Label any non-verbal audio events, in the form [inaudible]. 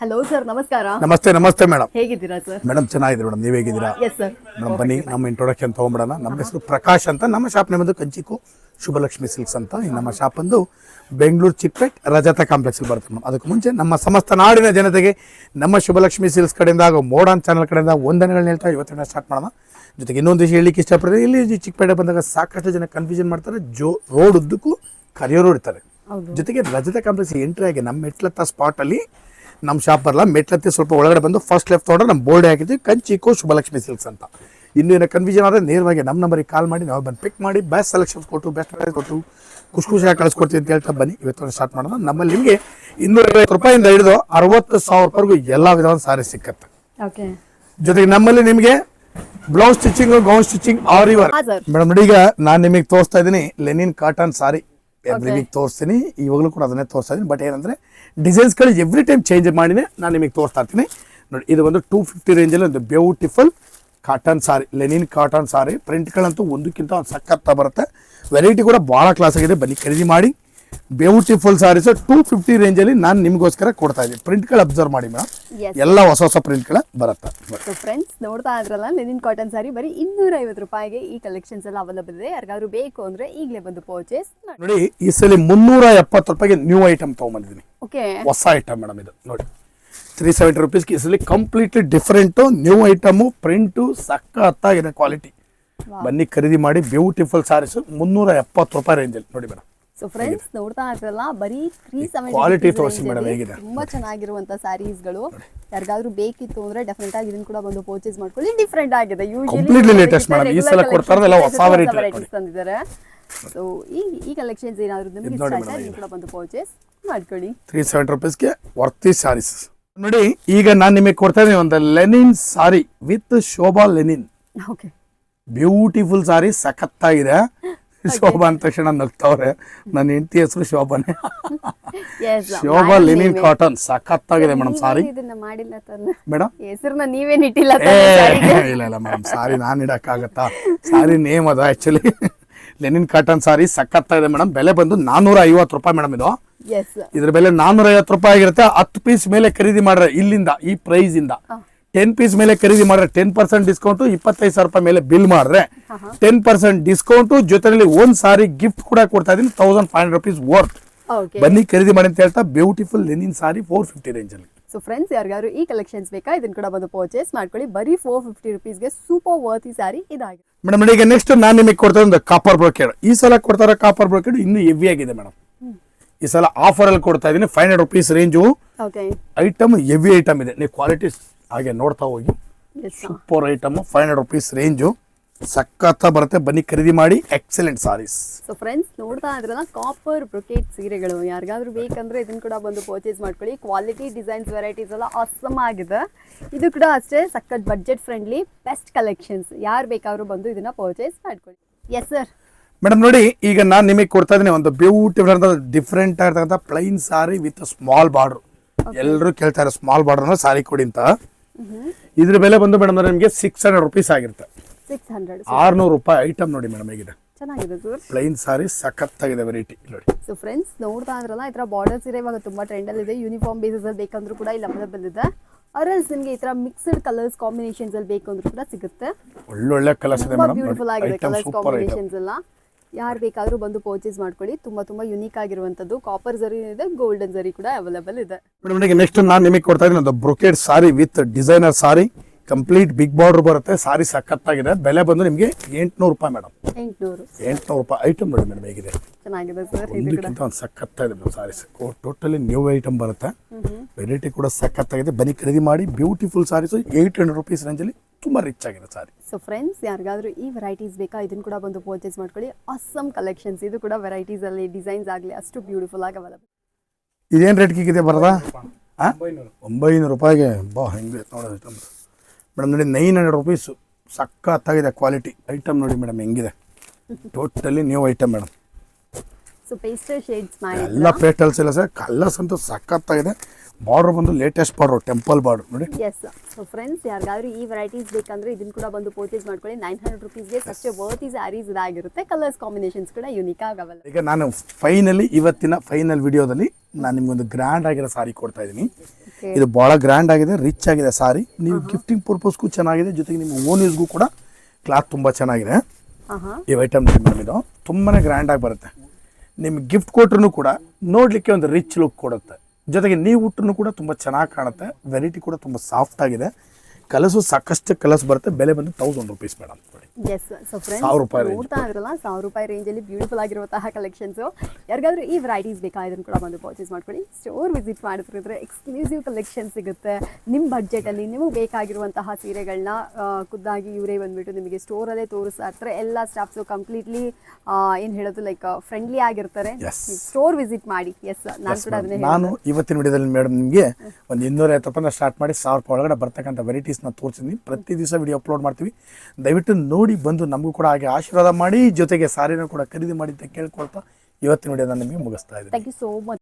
Hello sir ನಮಸ್ಕಾರ ನಮಸ್ತೆ ನಮಸ್ತೆ ಮೇಡಮ್ ಹೇಗಿದ್ದೀರಾ ಸರ್ ಮೇಡಮ್ ಚೆನ್ನಾಗಿದೆ ಮೇಡಮ್ ನೀವು ಹೇಗಿದ್ದೀರಾ? ಎಸ್ ಸರ್ ಮೇಡಮ್ ಬನ್ನಿ. ನಮ್ಮ ಇಂಟ್ರೊಡಕ್ಷನ್ ತಗೊಂಬಿಡೋಣ ನಮ್ಮ ಹೆಸರು ಪ್ರಕಾಶ್ ಅಂತ. ನಮ್ಮ ಶಾಪ್ ನಮ್ಮದು ಕಂಚಿಕು ಶುಭಲಕ್ಷ್ಮಿ ಸಿಲ್ಕ್ಸ್ ಅಂತ. ಈ ನಮ್ಮ ಶಾಪ್ ಒಂದು ಬೆಂಗಳೂರು ಚಿಕ್ಕಪೇಟ್ ರಜತ ಕಾಂಪ್ಲೆಕ್ಸ್ ಬರುತ್ತೆ ಮೇಡಮ್ ಅದಕ್ಕೆ ಮುಂಚೆ ನಮ್ಮ ಸಮಸ್ತ ನಾಡಿನ ಜನತೆಗೆ ನಮ್ಮ ಶುಭಲಕ್ಷ್ಮಿ ಸಿಲ್ಕ್ಸ್ ಕಡೆಯಿಂದ ಹಾಗೂ ಮೋಡನ್ ಚಾನಲ್ ಕಡೆಯಿಂದ ವಂದನೆಗಳನ್ನ ಹೇಳ್ತಾ ಇವತ್ತಿನ ಸ್ಟಾರ್ಟ್ ಮಾಡೋಣ. ಜೊತೆಗೆ ಇನ್ನೊಂದು ವಿಷಯ ಹೇಳಲಿಕ್ಕೆ ಇಷ್ಟಪಡ್ತೀನಿ. ಇಲ್ಲಿ ಚಿಕ್ಕಪೇಟೆ ಬಂದಾಗ ಸಾಕಷ್ಟು ಜನ ಕನ್ಫ್ಯೂಷನ್ ಮಾಡ್ತಾರೆ. ಜೋ ರೋಡ್ ಉದ್ದಕ್ಕೂ ಕರಿಯೋರು ಇರ್ತಾರೆ. ಜೊತೆಗೆ ರಜತ ಕಾಂಪ್ಲೆಕ್ಸ್ ಎಂಟ್ರಿ ಆಗಿ ನಮ್ಮ ಮೆಟ್ಲತ್ತ ಸ್ಪಾಟಲ್ಲಿ ನಮ್ಮ ಶಾಪ್ ಬರಲ್ಲ ಮೆಟ್ಲತ್ತಿ ಸ್ವಲ್ಪ ಒಳಗಡೆ ಬಂದು ಫಸ್ಟ್ ಲೆಫ್ಟ್ ಆರ್ಡರ್ ನಮ್ಮ ಬೋರ್ಡ್ ಹಾಕಿದ್ವಿ ಕಂಚಿಕೋ ಶುಭಲಕ್ಷ್ಮಿ ಸಿಲ್ಕ್ಸ್ ಅಂತ. ಇನ್ನೂ ಏನೋ ಕನ್ಫ್ಯೂಷನ್ ಆದರೆ ನೇರವಾಗಿ ನಮ್ಮ ನಂಬರಿಗೆ ಕಾಲ್ ಮಾಡಿ ನಾವು ಬಂದು ಪಿಕ್ ಮಾಡಿ ಬೆಸ್ಟ್ ಸೆಲೆಕ್ಷನ್ಸ್ ಕೊಟ್ಟು ಬೆಸ್ಟ್ ಪ್ರೈಸ್ ಕೊಟ್ಟು ಖುಷಿ ಖುಷಿಯಾಗಿ ಕಳಿಸ್ಕೊಡ್ತೀವಿ ಅಂತ ಹೇಳ್ತಾ ಬನ್ನಿ. ಇವತ್ತು ಸ್ಟಾರ್ಟ್ ಮಾಡೋಣ. ನಮ್ಮಲ್ಲಿ ನಿಮಗೆ ಇನ್ನೂರೈವತ್ತು ರೂಪಾಯಿಂದ ಹಿಡಿದು ಅರವತ್ತು ರೂಪಾಯಿಗೂ ಎಲ್ಲ ವಿಧವಾದ ಸಾರಿ ಸಿಕ್ಕತ್ತೆ. ಓಕೆ ಜೊತೆಗೆ ನಮ್ಮಲ್ಲಿ ನಿಮಗೆ blouse stitching gown stitching R ಇವರ್ ಮೇಡಮ್ ಈಗ ನಾನು ನಿಮಗೆ ತೋರಿಸ್ತಾ ಇದ್ದೀನಿ linen cotton sari every week ತೋರಿಸ್ತೀನಿ. ಇವಾಗಲೂ ಕೂಡ ಅದನ್ನೇ ತೋರಿಸ್ತಾ ಇದ್ದೀನಿ. ಬಟ್ ಏನಂದರೆ ಡಿಸೈನ್ಸ್ಗಳು ಎವ್ರಿ ಟೈಮ್ ಚೇಂಜ್ ಮಾಡಿನೇ ನಾನು ನಿಮಗೆ ತೋರಿಸ್ತಾ ಇರ್ತೀನಿ. ನೋಡಿ ಇದು ಒಂದು ಟೂ ಫಿಫ್ಟಿ ರೇಂಜಲ್ಲಿ ಒಂದು beautiful cotton sari linen cotton sari ಪ್ರಿಂಟ್ಗಳಂತೂ ಒಂದಕ್ಕಿಂತ ಒಂದು ಸಖತ್ತ ಬರುತ್ತೆ. ವೆರೈಟಿ ಕೂಡ ಭಾಳ ಕ್ಲಾಸ್ ಆಗಿದೆ. ಬನ್ನಿ ಖರೀದಿ ಮಾಡಿ. ಬ್ಯೂಟಿಫುಲ್ ಸಾರೀಸ್ ಟೂ ಫಿಫ್ಟಿ ರೇಂಜಲ್ಲಿ ನಾನು ನಿಮಗೋಸ್ಕರ ಕೊಡ್ತಾ ಇದ್ದೀನಿ. ಪ್ರಿಂಟ್ಗಳು ಅಬ್ಸರ್ವ್ ಮಾಡಿ ಮೇಡಮ್ ಎಲ್ಲ ಹೊಸ ಹೊಸ ಪ್ರಿಂಟ್ಗಳ ಬರುತ್ತೆ. ಸೊ ಫ್ರೆಂಡ್ಸ್ ನೋಡ್ತಾ ಇದ್ರಲ್ಲ ಲೆನಿನ್ ಕಾಟನ್ ಸಾರಿ ಬರೀ ಇನ್ನೂರ ಐವತ್ತು ರೂಪಾಯಿಗೆ ಈ ಕಲೆಕ್ಷನ್ಸ್ ಎಲ್ಲ ಅವೈಲೇಬಲ್ ಇದೆ. ಯಾರಿಗಾದ್ರು ಬೇಕು ಅಂದ್ರೆ ಈಗಲೇ ಬಂದು ಪರ್ಚೇಸ್ ನೋಡಿ ಈ ಸಲ ಮುನ್ನೂರ ಎಪ್ಪತ್ತು ರೂಪಾಯಿಗೆ ನ್ಯೂ ಐಟಮ್ ತೊಗೊಂಬಂದಿದ್ದೀನಿ. ಓಕೆ ಹೊಸ ಐಟಮ್ ಮೇಡಮ್ ಇದು. ನೋಡಿ. ತ್ರೀ ಸೆವೆಂಟಿ ರುಪೀಸ್ಗೆ ಸಲ completely different new item print ಸಕ್ಕತ್ತಾಗಿದೆ ಕ್ವಾಲಿಟಿ ಬನ್ನಿ ಖರೀದಿ ಮಾಡಿ ಬ್ಯೂಟಿಫುಲ್ ಸಾರೀಸು ಮುನ್ನೂರ ಎಪ್ಪತ್ತು ರೂಪಾಯಿ ರೇಂಜಲ್ಲಿ ನೋಡಿ ಮೇಡಮ್ ಸೊ ಫ್ರೆಂಡ್ಸ್ ನೋಡ್ತಾ ಇದ್ರಲ್ಲ ಬರೀ ತ್ರೀ ಕ್ವಾಲಿಟಿ ತೋರಿಸಿ ಮೇಡಮ್ ಹೇಗಿದೆ? ತುಂಬಾ ಚೆನ್ನಾಗಿರುವಂತ ಸ್ಯಾರೀಸ್ಗಳು ಯಾರಿಗಾದ್ರೂ ಬೇಕಿತ್ತು ಅಂದ್ರೆ ಡೆಫಿನೆಟ್ ಆಗಿ ಇದನ್ನ ಕೂಡ ಬಂದು ಪರ್ಚೇಸ್ ಮಾಡ್ಕೊಳ್ಳಿ. ಡಿಫ್ರೆಂಟ್ ಆಗಿದೆ. ಕಂಪ್ಲೀಟ್ಲಿ ಲೇಟೆಸ್ಟ್ ಮೇಡಮ್ ಈ ಸಲ ಕೊಡ್ತಾ ಇರೋದೆಲ್ಲ ಹೊಸ ವೆರೈಟೀಸ್ ತಂದಿದ್ದಾರೆ. ಸೊ ಈ ಈ ಕಲೆಕ್ಷನ್ಸ್ ಏನಾದ್ರು ನಿಮಗೆ ಇಷ್ಟ ನೋಡಿ ಆಯ್ತಾ? ನೀವು ಕೂಡ ಬಂದು ಪರ್ಚೇಸ್ ಮಾಡ್ಕೊಳ್ಳಿ. ತ್ರೀ ಸೆವೆಂಟಿ ರುಪೀಸ್ಗೆ ವರ್ತಿ ಸಾರೀಸ್ ನೋಡಿ ಈಗ ನಾನು ನಿಮಗೆ ಕೊಡ್ತಾ ಇದ್ದೀನಿ ಒಂದು linen sari with Shobha linen okay beautiful sari ಸಖತ್ತಾಗಿದೆ. [laughs] ಶೋಭಾ ಅಂದ ತಕ್ಷಣ ನಗ್ತಾವ್ರೆ. ನನ್ನ ಹೆಂಡತಿ ಹೆಸರು ಶೋಭಾನೆ. [laughs] ಶೋಭಾ ಲೆನಿನ್ ಕಾಟನ್ ಸಖತ್ತಾಗಿದೆ ಮೇಡಮ್ ಸಾರಿ. ಮಾಡಿಲ್ಲ ಮೇಡಮ್ ಹೆಸರನ್ನ ನೀವೇನ್ ಇಟ್ಟಿಲ್ಲ [laughs] ಇಲ್ಲ ಇಲ್ಲ ಮೇಡಮ್ ಸಾರಿ ನಾನು ಇಡಕ್ಕಾಗತ್ತಾ? ಸಾರಿ ನೇಮ್ ಅದ ಆಕ್ಚುಲಿ ಲೆನಿನ್ ಕಾಟನ್ ಸಾರಿ ಸಖತ್ತಾಗಿದೆ ಮೇಡಮ್ ಬೆಲೆ ಬಂದು ನಾನ್ನೂರ ಐವತ್ತು ರೂಪಾಯಿ ಮೇಡಮ್ ಇದು. ಇದ್ರ ಬೆಲೆ ನಾನ್ನೂರ ಐವತ್ತು ರೂಪಾಯಿ ಆಗಿರುತ್ತೆ. ಹತ್ತು ಪೀಸ್ ಮೇಲೆ ಖರೀದಿ ಮಾಡ್ರೆ ಇಲ್ಲಿಂದ ಈ ಪ್ರೈಸ್ ಇಂದ. ಟೆನ್ ಪೀಸ್ ಮೇಲೆ ಖರೀದಿ ಮಾಡ್ರೆ ಟೆನ್ ಪರ್ಸೆಂಟ್ ಡಿಸ್ಕೌಂಟ್ ಇಪ್ಪತ್ತೈದು ಸಾವಿರ ರೂಪಾಯಿ ಮೇಲೆ ಬಿಲ್ ಮಾಡಿದ್ರೆ ಟೆನ್ ಪರ್ಸೆಂಟ್ ಡಿಸ್ಕೌಂಟ್ ಜೊತೆಲಿ ಒಂದ್ ಸಾರಿ ಗಿಫ್ಟ್ ಕೂಡ ಕೊಡ್ತಾ ಇದೀನಿ thousand five hundred rupees worth ಬನ್ನಿ ಖರೀದಿ ಮಾಡಿ ಅಂತ ಹೇಳ್ತಾ beautiful linen sari four fifty range ಅಲ್ಲಿ. ಸೊ ಫ್ರೆಂಡ್ಸ್ ಯಾರಿಗಾದ್ರು ಈ ಕಲೆಕ್ಷನ್ಸ್ ಬೇಕಾ ಇದನ್ನ ಕೂಡ ಬಂದು ಪರ್ಚೇಸ್ ಮಾಡ್ಕೊಳ್ಳಿ. ಬರೀ ಫೋರ್ ಫಿಫ್ಟಿ ರುಪೀಸ್ಗೆ ಸೂಪರ್ ವರ್ತ್ ಈ ಸಾರಿ ಇದಾಗಿದೆ. ಮೇಡಮ್ ಈಗ ನೆಕ್ಸ್ಟ್ ನಾನು ನಿಮಗೆ ಕೊಡ್ತಾ ಒಂದು ಕಾಪರ್ ಬ್ರೋಕೆಡ್ ಈ ಸಲ ಕೊಡ್ತಾರೆ ಕಾಪರ್ ಬ್ರೋಕೆಡ್ ಇನ್ನೂ ಹೆವಿ ಆಗಿದೆ ಮೇಡಮ್ ಈ ಸಲ ಆಫರ್ ಅಲ್ಲಿ ಕೊಡ್ತಾ ಇದೀನಿ five hundred rupees range item heavy item ಇದೆ. ನೀವು ಕ್ವಾಲಿಟಿ ಹಾಗೆ ನೋಡ್ತಾ ಹೋಗಿ. Super item five hundred rupees range ಸಖತ್ತ ಬರುತ್ತೆ. ಬನ್ನಿ ಖರೀದಿ ಮಾಡಿ. ಎಕ್ಸಲೆಂಟ್ ಸಾರೀಸ್ ಸೊ ಫ್ರೆಂಡ್ಸ್ ನೋಡ್ತಾ ಇದ್ರಲ್ಲ ಕಾಪರ್ ಬ್ರೊಕೇಟ್ ಸೀರೆಗಳು. ಯಾರಿಗಾದ್ರೂ ಬೇಕಂದ್ರೆ ಇದನ್ನ ಕೂಡ ಬಂದು ಪರ್ಚೇಸ್ ಮಾಡ್ಕೊಳ್ಳಿ. ಕ್ವಾಲಿಟಿ ಡಿಸೈನ್ಸ್ ವೆರೈಟೀಸ್ ಎಲ್ಲ ಅಸಮ್ ಆಗಿದೆ. ಇದು ಕೂಡ ಅಷ್ಟೇ ಸಖತ್ ಬಜೆಟ್ ಫ್ರೆಂಡ್ಲಿ ಬೆಸ್ಟ್ ಕಲೆಕ್ಷನ್ಸ್ ಯಾರು ಬೇಕಾದ್ರೂ ಬಂದು ಇದನ್ನ ಪರ್ಚೇಸ್ ಮಾಡ್ಕೊಳ್ಳಿ. ಎಸ್ ಸರ್ ಮೇಡಮ್ ನೋಡಿ ಈಗ ನಾನು ನಿಮಗೆ ಕೊಡ್ತಾ ಇದ್ದೀನಿ. ಒಂದು ಬ್ಯೂಟಿಫುಲ್ ಡಿಫ್ರೆಂಟ್ ಆಗಿರ್ತಕ್ಕಂಥ plain sari with small border ಎಲ್ಲರೂ ಕೇಳ್ತಾರೆ ಸ್ಮಾಲ್ ಬಾರ್ಡರ್ ಸಾರಿ ಕೊಡಿ ಅಂತ. ಇದ್ರ ಬೆಲೆ ಬಂದು ಮೇಡಮ್ ನಿಮಗೆ ಸಿಕ್ಸ್ ಹಂಡ್ರೆಡ್ ರುಪೀಸ್ ಆಗಿರುತ್ತೆ. ಸಿಕ್ಸ್ ಹಂಡ್ರೆಡ್ ಆರ್ನೂರು ರೂಪಾಯಿ ಐಟಮ್ ನೋಡಿ ಮೇಡಮ್ ಹೇಗಿದೆ. ಚೆನ್ನಾಗಿದೆ ಸರ್ ಪ್ಲೈನ್ ಸಾರಿ ಸಖತ್ತಾಗಿದೆ ವೆರೈಟಿ ನೋಡಿ. ಸೊ ಫ್ರೆಂಡ್ಸ್ ನೋಡ್ತಾ ಇದ್ರಲ್ಲ ಈ ಥರ ಬಾರ್ಡರ್ ಸೀರೆ ಇವಾಗ ತುಂಬ ಟ್ರೆಂಡಲ್ಲಿ ಇದೆ. ಯೂನಿಫಾರ್ಮ್ ಬೇಸಸಲ್ಲಿ ಬೇಕಂದ್ರೂ ಕೂಡ ಇಲ್ಲಿ ಅವೈಲೇಬಲ್ ಇದೆ ಅರಲ್ಸ್ ನಿಮಗೆ ಈ ಥರ ಮಿಕ್ಸ್ಡ್ ಕಲರ್ಸ್ ಕಾಂಬಿನೇಷನ್ಸ್ ಅಲ್ಲಿ ಬೇಕು ಅಂದ್ರೂ ಕೂಡ ಸಿಗುತ್ತೆ. ಒಳ್ಳೊಳ್ಳೆ ಕಲರ್ಸ್ ಇದೆ ಮೇಡಮ್ ಬ್ಯೂಟಿಫುಲ್ ಆಗಿದೆ ಕಲರ್ಸ್ ಕಾಂಬಿನೇಷನ್ಸ್ ಎಲ್ಲ. ಯಾರು ಬೇಕಾದರೂ ಬಂದು ಪರ್ಚೇಸ್ ಮಾಡ್ಕೊಳ್ಳಿ. ತುಂಬ ತುಂಬ ಯುನೀಕ್ ಆಗಿರುವಂಥದ್ದು ಕಾಪರ್ ಜರಿ ಇದೆ ಗೋಲ್ಡನ್ ಜರಿ ಕೂಡ ಅವೈಲೇಬಲ್ ಇದೆ. ಮೇಡಮ್ ನನಗೆ ನೆಕ್ಸ್ಟ್ ನಾನು ನಿಮಗೆ ಕೊಡ್ತಾ ಇದ್ದೀನಿ. ಒಂದು brocade sari with designer sari complete big border ಬರುತ್ತೆ. ಸಾರಿ ಸಖತ್ತಾಗಿದೆ. ಬೆಲೆ ಬಂದು ನಿಮಗೆ ಎಂಟುನೂರು ರೂಪಾಯಿ ಮೇಡಮ್ ಎಂಟುನೂರು. ಎಂಟುನೂರು ರೂಪಾಯಿ ಐಟಮ್ ನೋಡಿ ಮೇಡಮ್ ಹೇಗಿದೆ. ಚೆನ್ನಾಗಿದೆ ಸರ್ ಒಂದಕ್ಕಿಂತ ಒಂದು ಸಖತ್ತಾಗಿದೆ madam saris totally new item ಬರುತ್ತೆ. ವೆರೈಟಿ ಕೂಡ ಸಖತ್ತಾಗಿದೆ. ಬನ್ನಿ ಖರೀದಿ ಮಾಡಿ. Beautiful saris eight hundred rupees ರೇಂಜಲ್ಲಿ ತುಂಬ ರಿಚ್ ಆಗಿದೆ ಸಾರಿ ಸೊ ಫ್ರೆಂಡ್ಸ್ ಯಾರಿಗಾದರೂ ಈ ವೆರೈಟೀಸ್ ಬೇಕಾ? ಇದನ್ನ ಕೂಡ ಬಂದು ಪರ್ಚೇಸ್ ಮಾಡ್ಕೊಳ್ಳಿ. ಅಸ್ಸಮ್ ಕಲೆಕ್ಷನ್ಸ್ ಇದು ಕೂಡ ವೆರೈಟೀಸಲ್ಲಿ ಡಿಸೈನ್ಸ್ ಆಗಲಿ ಅಷ್ಟು ಬ್ಯೂಟಿಫುಲ್ ಆಗಿ ಅವೈಲೇಬಲ್ ಇದೇನು ರೇಟ್ ಇದೆ ಬರದ? ಒಂಬೈನೂರು ರೂಪಾಯಿಗೆ. ಬಾ ಹೆಂಗೆ ನೋಡೋದು ಐಟಮ್ ಮೇಡಮ್ ನೋಡಿ ನೈನ್ ಹಂಡ್ರೆಡ್ ರುಪೀಸು ಸಖತ್ತಾಗಿದೆ ಕ್ವಾಲಿಟಿ ಐಟಮ್ ನೋಡಿ ಮೇಡಮ್ ಹೆಂಗಿದೆ? Totally new item madam. So pastel shades ಮಾಡಿ ಎಲ್ಲ ಪೇಟಲ್ಸ್ ಇಲ್ಲ ಸರ್ ಕಲರ್ಸ್ ಅಂತೂ ಸಖತ್ತಾಗಿದೆ. ಬಾರ್ಡರ್ ಬಂದು ಲೇಟೆಸ್ಟ್ ಬಾರ್ಡರ್ ಟೆಂಪಲ್ ಬಾರ್ಡರ್ ನೋಡಿ. ಎಸ್ ಸೊ ಫ್ರೆಂಡ್ಸ್ ಯಾರಿಗಾದ್ರೂ ಈ ವೆರೈಟೀಸ್ ಬೇಕಂದ್ರೆ ಇದನ್ನ ಕೂಡ ಬಂದು ಪರ್ಚೇಸ್ ಮಾಡ್ಕೊಳ್ಳಿ. ನೈನ್ ಹಂಡ್ರೆಡ್ ರುಪೀಸ್ಗೆ ಅಷ್ಟೇ ವರ್ತಿ ಸ್ಯಾರೀಸ್ ಇದಾಗಿರುತ್ತೆ. ಕಲರ್ಸ್ ಕಾಂಬಿನೇಷನ್ಸ್ ಕೂಡ ಯುನಿಕ್ ಆಗವಲ್ಲ. ಈಗ ನಾನು ಫೈನಲಿ ಇವತ್ತಿನ ಫೈನಲ್ ವಿಡಿಯೋದಲ್ಲಿ ನಾನು ನಿಮ್ಗೊಂದು ಗ್ರ್ಯಾಂಡ್ ಆಗಿರೋ ಸಾರಿ ಕೊಡ್ತಾ ಇದ್ದೀನಿ. ಇದು ಭಾಳ ಗ್ರ್ಯಾಂಡ್ ಆಗಿದೆ ರಿಚ್ ಆಗಿದೆ ಸಾರಿ ನೀವು ಗಿಫ್ಟಿಂಗ್ ಪರ್ಪಸ್ಗೂ ಚೆನ್ನಾಗಿದೆ ಜೊತೆಗೆ ನಿಮ್ಮ ಓನ್ ಯೂಸ್ಗೂ ಕೂಡ ಕ್ಲಾತ್ ತುಂಬ ಚೆನ್ನಾಗಿದೆ. ಈ ಐಟಮ್ ಇದು ತುಂಬಾ ಗ್ರ್ಯಾಂಡ್ ಆಗಿ ಬರುತ್ತೆ. ನಿಮ್ಗೆ ಗಿಫ್ಟ್ ಕೊಟ್ರು ಕೂಡ ನೋಡಲಿಕ್ಕೆ ಒಂದು ರಿಚ್ ಲುಕ್ ಕೊಡುತ್ತೆ. ಜೊತೆಗೆ ನೀವು ಉಟ್ರೂ ಕೂಡ ತುಂಬ ಚೆನ್ನಾಗಿ ಕಾಣುತ್ತೆ. ವೆರೈಟಿ ಕೂಡ ತುಂಬ ಸಾಫ್ಟ್ ಆಗಿದೆ. ಕಲಸು ಸಾಕಷ್ಟು ಕಲಸು ಬರುತ್ತೆ. ಬೆಲೆ ಬಂದು thousand rupees madam yes so ಸಾವಿರ ರೂಪಾಯಿ. ನೋಡ್ತಾ ಇದ್ರಲ್ಲ ಸಾವಿರ ರೂಪಾಯಿ ರೇಂಜಲ್ಲಿ ಬ್ಯೂಟಿಫುಲ್ ಆಗಿರುವಂತಹ ಕಲೆಕ್ಷನ್ಸು ಯಾರಿಗಾದ್ರೂ ಈ ವೆರೈಟೀಸ್ ಬೇಕಾ ಇದನ್ನು ಕೂಡ ಬಂದು ಪರ್ಚೇಸ್ ಮಾಡ್ಕೊಳ್ಳಿ. ಸ್ಟೋರ್ ವಿಸಿಟ್ ಮಾಡಿದ್ರೆ ಎಕ್ಸ್ಕ್ಲೂಸಿವ್ ಕಲೆಕ್ಷನ್ ಸಿಗುತ್ತೆ. ನಿಮ್ಮ ಬಡ್ಜೆಟಲ್ಲಿ ನಿಮಗೆ ಬೇಕಾಗಿರುವಂತಹ ಸೀರೆಗಳನ್ನ ಖುದ್ದಾಗಿ ಇವರೇ ಬಂದ್ಬಿಟ್ಟು ನಿಮಗೆ ಸ್ಟೋರಲ್ಲೇ ತೋರಿಸ್ತಾ ಇರ್ತಾರೆ. ಎಲ್ಲ ಸ್ಟಾಫ್ಸು ಕಂಪ್ಲೀಟ್ಲಿ ಏನು ಹೇಳೋದು ಲೈಕ್ ಫ್ರೆಂಡ್ಲಿ ಆಗಿರ್ತಾರೆ. ಸ್ಟೋರ್ ವಿಸಿಟ್ ಮಾಡಿ. ಎಸ್ ನಾನು ಕೂಡ ಅದನ್ನೇ ನಾನು ಇವತ್ತಿನ ವಿಡಿಯೋದಲ್ಲಿ ಮೇಡಮ್ ನಿಮಗೆ ಒಂದು ಇನ್ನೂರ ಐವತ್ತು ಸ್ಟಾರ್ಟ್ ಮಾಡಿ ಸಾವಿರ ರೂಪಾಯಿ ಒಳಗಡೆ ಬರ್ತಕ್ಕಂಥ ವೆರೈಟೀಸ್ನ ತೋರಿಸಿದ್ವಿ ಪ್ರತಿ ದಿವಸ ವಿಡಿಯೋ ಅಪ್ಲೋಡ್ ಮಾಡ್ತೀವಿ. ದಯವಿಟ್ಟು ನೋಡಿ ಬಂದು ನಮಗೂ ಕೂಡ ಹಾಗೆ ಆಶೀರ್ವಾದ ಮಾಡಿ, ಜೊತೆಗೆ ಸಾರಿನ ಕೂಡ ಖರೀದಿ ಮಾಡಿ ಅಂತ ಕೇಳ್ಕೊಳ್ತಾ ಇವತ್ತಿನ ವಿಡಿಯೋನ ನಿಮಗೆ ಮುಗಿಸ್ತಾ ಇದ್ದೀನಿ. Thank you so much